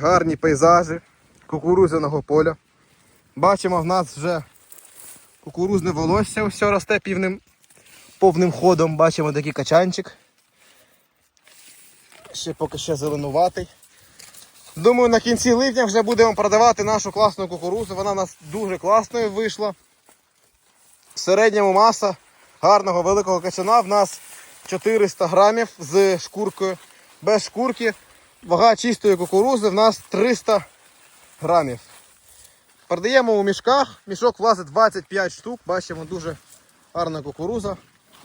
гарні пейзажі кукурудзяного поля. Бачимо, в нас вже кукурузне волосся все росте півним повним ходом. Бачимо такий качанчик. Ще поки ще зеленуватий. Думаю, на кінці липня вже будемо продавати нашу класну кукурузу. Вона у нас дуже класною вийшла. В середньому маса гарного великого качана в нас 400 грамів з шкуркою. Без шкурки вага чистої кукурузи в нас 300 грамів. Продаємо у мішках. Мішок влазить 25 штук. Бачимо дуже гарна кукуруза.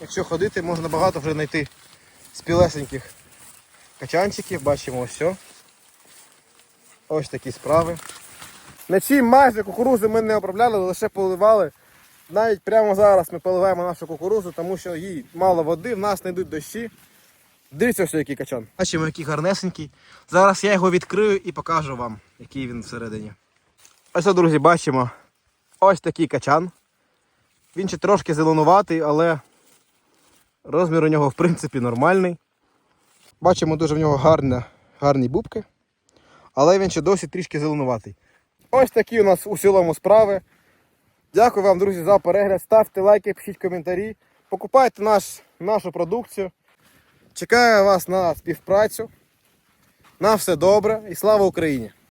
Якщо ходити, можна багато вже знайти спілесеньких качанчиків. Бачимо ось. все. Ось такі справи. Вночі майже кукурузи ми не обробляли, лише поливали. Навіть прямо зараз ми поливаємо нашу кукурузу, тому що їй мало води, в нас не йдуть дощі. Дивіться, ось який качан. Бачимо, який гарнесенький. Зараз я його відкрию і покажу вам, який він всередині. Ось, друзі, бачимо ось такий качан. Він ще трошки зеленуватий, але розмір у нього в принципі нормальний. Бачимо дуже в нього гарні, гарні бубки, але він ще досі трішки зеленуватий. Ось такі у нас у цілому справи. Дякую вам, друзі, за перегляд. Ставте лайки, пишіть коментарі. Покупайте наш, нашу продукцію. Чекаю вас на співпрацю. На все добре і слава Україні!